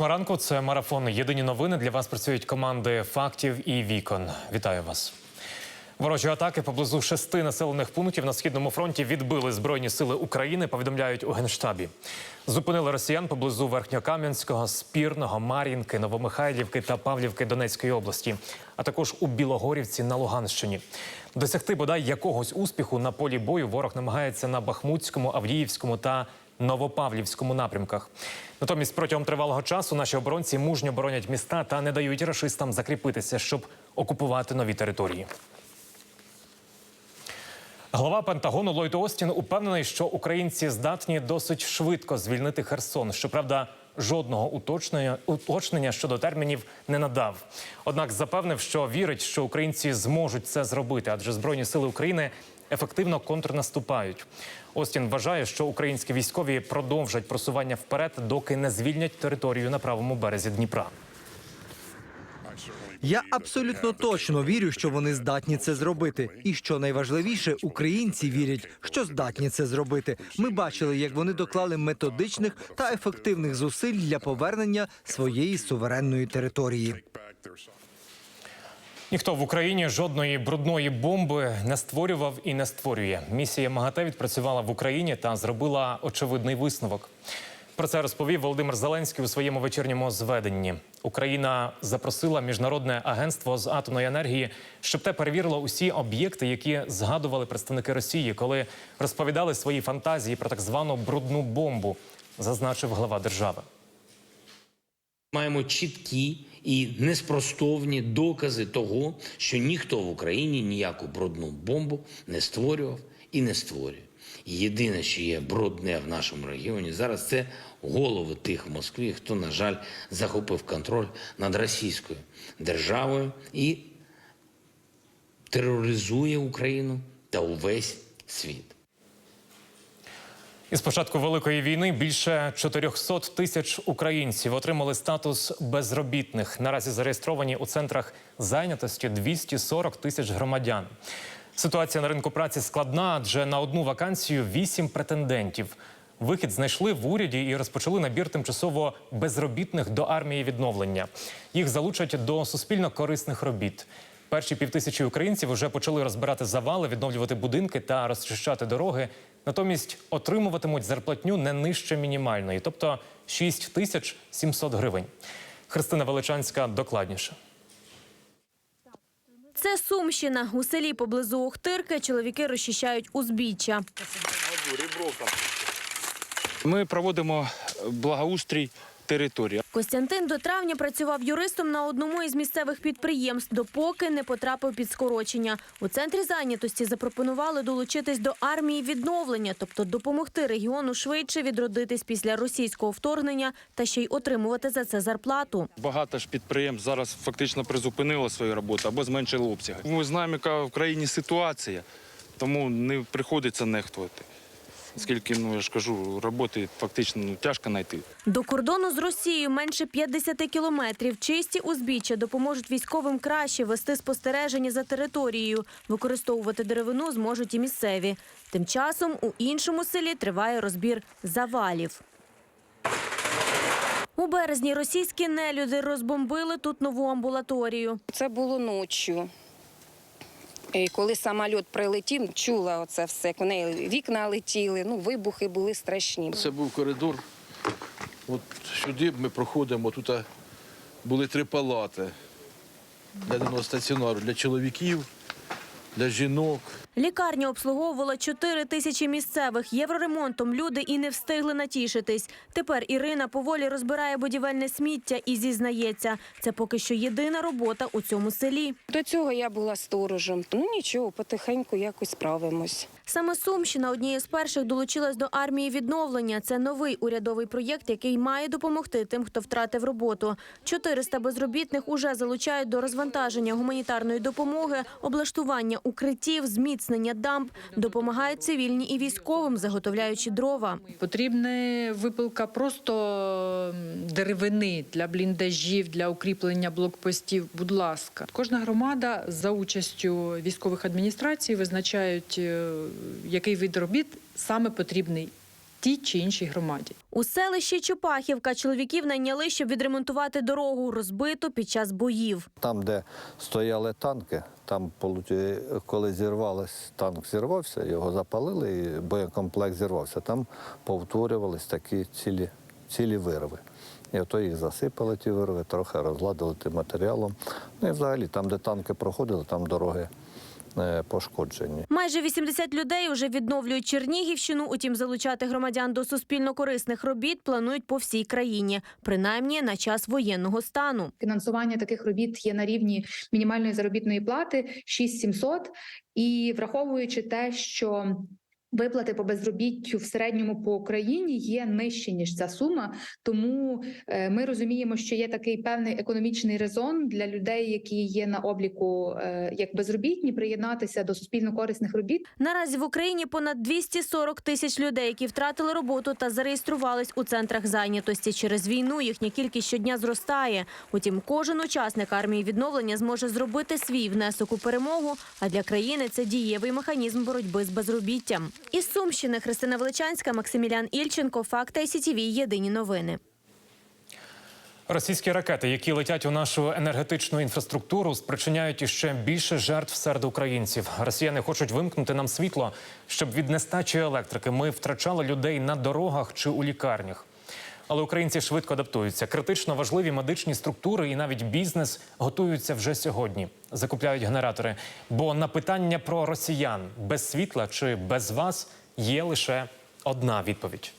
Восьма ранку це марафон. Єдині новини. Для вас працюють команди фактів і вікон. Вітаю вас. Ворожі атаки поблизу шести населених пунктів на східному фронті відбили збройні сили України. Повідомляють у генштабі. Зупинили росіян поблизу Верхньокам'янського, Спірного, Мар'їнки, Новомихайлівки та Павлівки Донецької області, а також у Білогорівці на Луганщині. Досягти бодай якогось успіху на полі бою ворог намагається на Бахмутському, Авдіївському та Новопавлівському напрямках. Натомість протягом тривалого часу наші оборонці мужньо боронять міста та не дають рашистам закріпитися, щоб окупувати нові території. Глава Пентагону Ллойд Остін упевнений, що українці здатні досить швидко звільнити Херсон. Щоправда, жодного уточнення, уточнення щодо термінів не надав. Однак запевнив, що вірить, що українці зможуть це зробити, адже збройні сили України ефективно контрнаступають. Остін вважає, що українські військові продовжать просування вперед, доки не звільнять територію на правому березі Дніпра. Я абсолютно точно вірю, що вони здатні це зробити. І що найважливіше, українці вірять, що здатні це зробити. Ми бачили, як вони доклали методичних та ефективних зусиль для повернення своєї суверенної території. Ніхто в Україні жодної брудної бомби не створював і не створює. Місія МАГАТЕ відпрацювала в Україні та зробила очевидний висновок. Про це розповів Володимир Зеленський у своєму вечірньому зведенні. Україна запросила міжнародне агентство з атомної енергії, щоб те перевірило усі об'єкти, які згадували представники Росії, коли розповідали свої фантазії про так звану брудну бомбу, зазначив глава держави. Маємо чіткі і неспростовні докази того, що ніхто в Україні ніяку брудну бомбу не створював і не створює. Єдине, що є брудне в нашому регіоні зараз, це голови тих в Москві, хто, на жаль, захопив контроль над російською державою і тероризує Україну та увесь світ. Із початку великої війни більше 400 тисяч українців отримали статус безробітних. Наразі зареєстровані у центрах зайнятості 240 тисяч громадян. Ситуація на ринку праці складна, адже на одну вакансію 8 претендентів. Вихід знайшли в уряді і розпочали набір тимчасово безробітних до армії відновлення. Їх залучать до суспільно корисних робіт. Перші півтисячі українців вже почали розбирати завали, відновлювати будинки та розчищати дороги. Натомість отримуватимуть зарплатню не нижче мінімальної, тобто 6 тисяч 700 гривень. Христина Величанська докладніше. Це Сумщина. У селі поблизу Охтирки чоловіки розчищають узбіччя. Ми проводимо благоустрій території. Костянтин до травня працював юристом на одному із місцевих підприємств, допоки не потрапив під скорочення. У центрі зайнятості запропонували долучитись до армії відновлення, тобто допомогти регіону швидше відродитись після російського вторгнення та ще й отримувати за це зарплату. Багато ж підприємств зараз фактично призупинило свою роботу або зменшили обсяги. Ми знаємо, яка в країні ситуація, тому не приходиться нехтувати. Оскільки, ну я ж кажу, роботи фактично ну, тяжко знайти. До кордону з Росією менше 50 кілометрів. Чисті узбіччя допоможуть військовим краще вести спостереження за територією. Використовувати деревину зможуть і місцеві. Тим часом у іншому селі триває розбір завалів. У березні російські нелюди розбомбили тут нову амбулаторію. Це було ночі. І коли самоліт прилетів, чула оце все. У неї вікна летіли, ну, вибухи були страшні. Це був коридор. От сюди ми проходимо. Тут були три палати для стаціонару для чоловіків, для жінок. Лікарня обслуговувала 4 тисячі місцевих. Євроремонтом люди і не встигли натішитись. Тепер Ірина поволі розбирає будівельне сміття і зізнається, це поки що єдина робота у цьому селі. До цього я була сторожем. Ну нічого, потихеньку якось справимось. Саме Сумщина однією з перших долучилась до армії відновлення. Це новий урядовий проєкт, який має допомогти тим, хто втратив роботу. 400 безробітних уже залучають до розвантаження гуманітарної допомоги, облаштування укриттів, зміцнення дамб, допомагають цивільні і військовим, заготовляючи дрова. Потрібна випилка просто деревини для бліндажів, для укріплення блокпостів. Будь ласка, кожна громада за участю військових адміністрацій визначають, е, який вид робіт саме потрібний тій чи іншій громаді. У селищі Чупахівка чоловіків найняли, щоб відремонтувати дорогу, розбиту під час боїв. Там, де стояли танки, там, коли зірвалось, танк зірвався, його запалили, і боєкомплект зірвався. Там повторювались такі цілі, цілі вирви. І ото їх засипали, ті вирви, трохи розладили тим матеріалом. Ну і взагалі, там, де танки проходили, там дороги е, пошкоджені. Майже 80 людей вже відновлюють Чернігівщину. Утім, залучати громадян до суспільно-корисних робіт планують по всій країні, принаймні на час воєнного стану. Фінансування таких робіт є на рівні мінімальної заробітної плати 6700. І враховуючи те, що Виплати по безробіттю в середньому по Україні є нижче ніж ця сума, тому е, ми розуміємо, що є такий певний економічний резон для людей, які є на обліку е, як безробітні, приєднатися до суспільно корисних робіт. Наразі в Україні понад 240 тисяч людей, які втратили роботу та зареєструвались у центрах зайнятості. Через війну їхня кількість щодня зростає. Утім, кожен учасник армії відновлення зможе зробити свій внесок у перемогу. А для країни це дієвий механізм боротьби з безробіттям. Із Сумщини Христина Величанська, Максимілян Ільченко, факт. СІТВ. Єдині новини. Російські ракети, які летять у нашу енергетичну інфраструктуру, спричиняють іще більше жертв серед українців. Росіяни хочуть вимкнути нам світло, щоб від нестачі електрики ми втрачали людей на дорогах чи у лікарнях. Але українці швидко адаптуються. Критично важливі медичні структури і навіть бізнес готуються вже сьогодні. Закупляють генератори. Бо на питання про росіян без світла чи без вас є лише одна відповідь.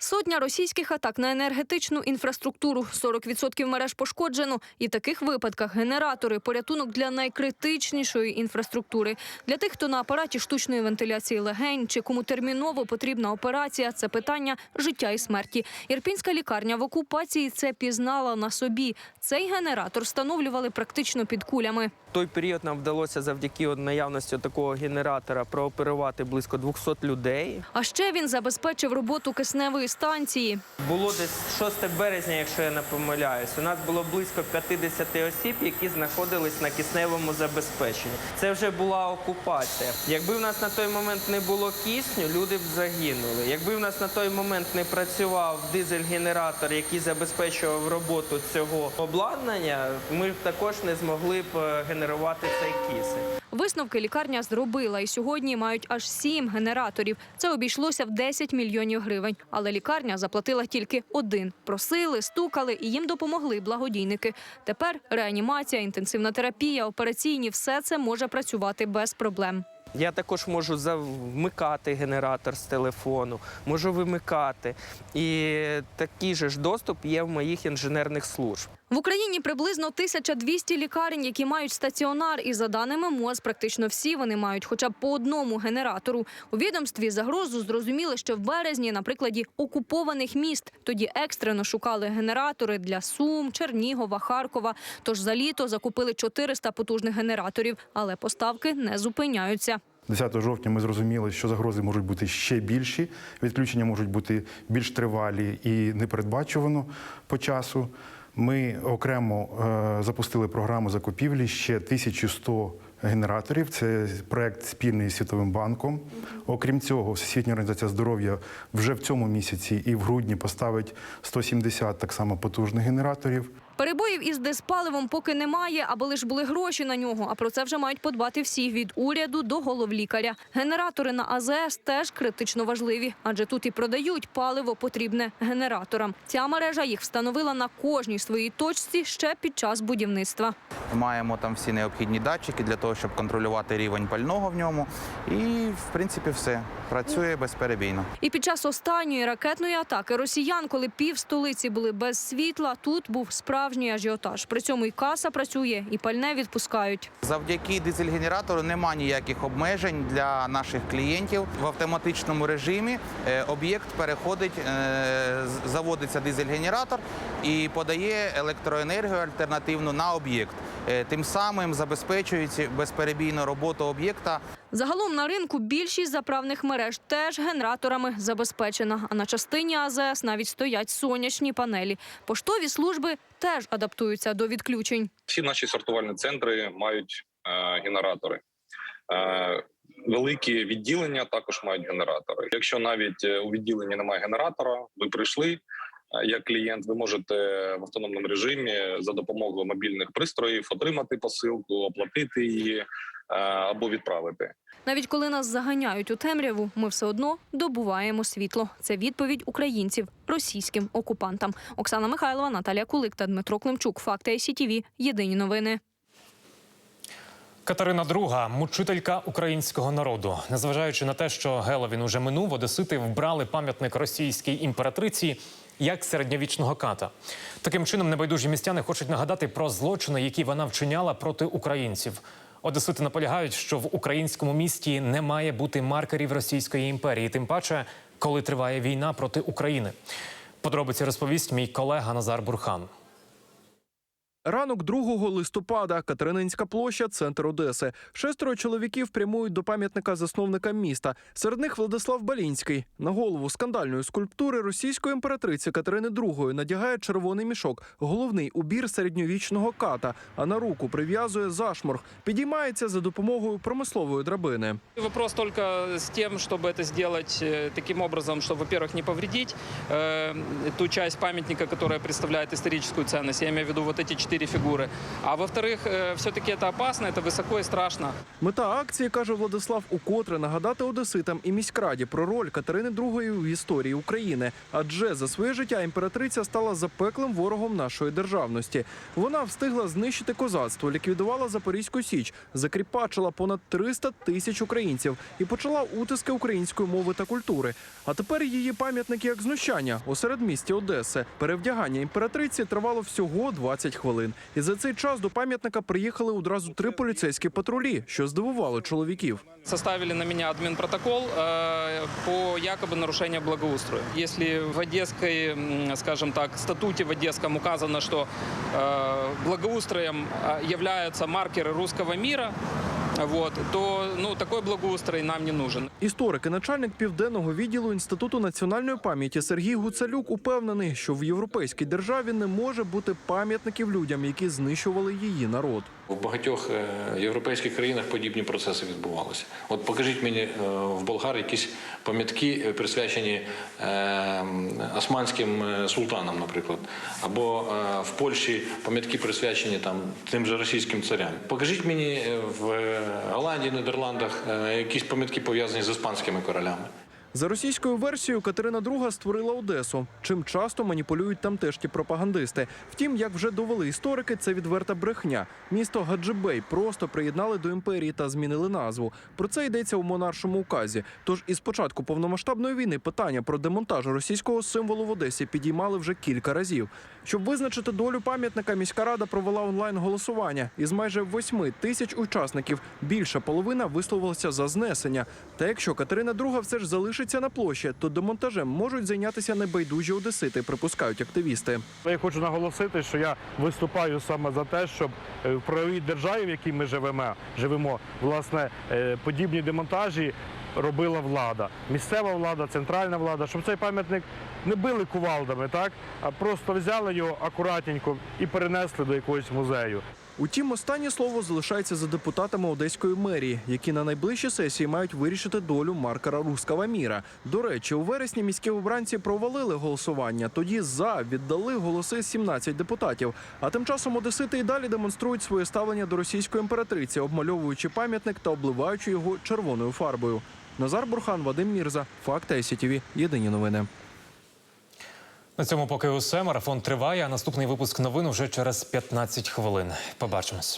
Сотня російських атак на енергетичну інфраструктуру, 40% мереж пошкоджено. І в таких випадках генератори – порятунок для найкритичнішої інфраструктури. Для тих, хто на апараті штучної вентиляції легень чи кому терміново потрібна операція – це питання життя і смерті. Ірпінська лікарня в окупації це пізнала на собі. Цей генератор встановлювали практично під кулями. той період нам вдалося завдяки наявності такого генератора прооперувати близько 200 людей. А ще він забезпечив роботу кисневої станції. Було десь 6 березня, якщо я не помиляюсь. У нас було близько 50 осіб, які знаходились на кисневому забезпеченні. Це вже була окупація. Якби в нас на той момент не було кисню, люди б загинули. Якби в нас на той момент не працював дизель-генератор, який забезпечував роботу цього обладнання, ми б також не змогли б е, генерувати цей кисень. Висновки лікарня зробила і сьогодні мають аж сім генераторів. Це обійшлося в 10 мільйонів гривень. Але лікарня заплатила тільки один. Просили, стукали і їм допомогли благодійники. Тепер реанімація, інтенсивна терапія, операційні все це може працювати без проблем. Я також можу вмикати генератор з телефону, можу вимикати. І такий же ж доступ є в моїх інженерних служб. В Україні приблизно 1200 лікарень, які мають стаціонар. І за даними МОЗ, практично всі вони мають хоча б по одному генератору. У відомстві загрозу зрозуміли, що в березні на прикладі окупованих міст тоді екстрено шукали генератори для Сум, Чернігова, Харкова. Тож за літо закупили 400 потужних генераторів, але поставки не зупиняються. 10 жовтня ми зрозуміли, що загрози можуть бути ще більші, відключення можуть бути більш тривалі і непередбачувано по часу. Ми окремо е, запустили програму закупівлі ще 1100 генераторів. Це проект спільний з Світовим банком. Окрім цього, Всесвітня організація здоров'я вже в цьому місяці і в грудні поставить 170 так само потужних генераторів. Перебоїв із диспаливом поки немає, аби лиш були гроші на нього. А про це вже мають подбати всі від уряду до головлікаря. Генератори на АЗС теж критично важливі, адже тут і продають паливо потрібне генераторам. Ця мережа їх встановила на кожній своїй точці ще під час будівництва. Маємо там всі необхідні датчики для того, щоб контролювати рівень пального в ньому. І, в принципі, все працює безперебійно. І під час останньої ракетної атаки росіян, коли пів столиці були без світла, тут був справжній ажіотаж. При цьому і каса працює, і пальне відпускають. Завдяки дизель-генератору нема ніяких обмежень для наших клієнтів. В автоматичному режимі е, об'єкт переходить, е, заводиться дизель-генератор і подає електроенергію альтернативну на об'єкт. Е, Тим самим забезпечується безперебійну роботу об'єкта Загалом на ринку більшість заправних мереж теж генераторами забезпечена. А на частині АЗС навіть стоять сонячні панелі. Поштові служби теж адаптуються до відключень. Всі наші сортувальні центри мають е, генератори. Е, великі відділення також мають генератори. Якщо навіть е, у відділенні немає генератора, ви прийшли е, як клієнт, ви можете в автономному режимі за допомогою мобільних пристроїв отримати посилку, оплатити її або відправити. Навіть коли нас заганяють у темряву, ми все одно добуваємо світло. Це відповідь українців російським окупантам. Оксана Михайлова, Наталія Кулик та Дмитро Климчук. Факти ICTV. Єдині новини. Катерина II – мучителька українського народу. Незважаючи на те, що Геловін уже минув, одесити вбрали пам'ятник російській імператриці як середньовічного ката. Таким чином, небайдужі містяни хочуть нагадати про злочини, які вона вчиняла проти українців. Одесити наполягають, що в українському місті не має бути маркерів Російської імперії, тим паче, коли триває війна проти України. Подробиці розповість мій колега Назар Бурхан. Ранок 2 листопада, Катерининська площа, центр Одеси. Шестеро чоловіків прямують до пам'ятника засновника міста. Серед них Владислав Балінський. На голову скандальної скульптури російської імператриці Катерини II надягає червоний мішок, головний убір середньовічного ката, а на руку прив'язує зашморг. Підіймається за допомогою промислової драбини. Вопрос только с тем, чтобы это сделать э, таким образом, чтобы, во-первых, не повредить э, ту часть памятника, которая представляет историческую ценность. Я имею в виду вот эти четыре фигуры. А во-вторых, э, все-таки это опасно, это высоко и страшно. Мета акції каже Владислав укотре нагадати одеситам і міськраді про роль Катерини II в історії України. Адже за своє життя імператриця стала запеклим ворогом нашої державності. Вона встигла знищити козацтво, ліквідувала Запорізьку Січ, закріпачила понад 300 тисяч українців і почала утиски української мови та культури. А тепер її пам'ятник як знущання у середмісті Одеси. Перевдягання імператриці тривало всього 20 хвилин. І за цей час до пам'ятника приїхали одразу три поліцейські патрулі, що здивувало чоловіків. Составили на меня админпротокол э, по якобы нарушению благоустроя. Если в одесской, м, скажем так, статуте в одесском указано, что э, благоустроем э, являются маркеры русского мира, вот, то ну, такой благоустрой нам не нужен. Історик і начальник південного відділу інституту національної пам'яті Сергій Гуцалюк упевнений, що в європейській державі не може бути пам'ятників людям, які знищували її народ. В багатьох е, європейських країнах подібні процеси відбувалися. От покажіть мені е, в Болгарії якісь пам'ятки е, присвячені османським султанам, наприклад, або в Польщі пам'ятки присвячені там тим же російським царям. Покажіть мені в Голландії, Нідерландах якісь пам'ятки пов'язані з іспанськими королями. За російською версією Катерина II створила Одесу, чим часто маніпулюють тамтешні пропагандисти. Втім, як вже довели історики, це відверта брехня. Місто Гаджибей просто приєднали до імперії та змінили назву. Про це йдеться у монаршому указі. Тож із початку повномасштабної війни питання про демонтаж російського символу в Одесі підіймали вже кілька разів. Щоб визначити долю пам'ятника, міська рада провела онлайн голосування. Із майже восьми тисяч учасників більша половина висловилася за знесення. Та якщо Катерина II все ж залишиться на площі, то демонтажем можуть зайнятися небайдужі одесити, припускають активісти. Я хочу наголосити, що я виступаю саме за те, щоб е, в правовій державі, в якій ми живемо, живемо, власне, е, подібні демонтажі робила влада, місцева влада, центральна влада, щоб цей пам'ятник не били кувалдами, так а просто взяли його акуратненько і перенесли до якогось музею. Утім, останнє слово залишається за депутатами одеської мерії, які на найближчій сесії мають вирішити долю маркера руского міра. До речі, у вересні міські обранці провалили голосування. Тоді за віддали голоси 17 депутатів. А тим часом одесити і далі демонструють своє ставлення до російської імператриці, обмальовуючи пам'ятник та обливаючи його червоною фарбою. Назар Бурхан, Вадим Мірза, Факти СІТВ. Єдині новини. На цьому поки усе. Марафон триває. а Наступний випуск новин уже через 15 хвилин. Побачимось.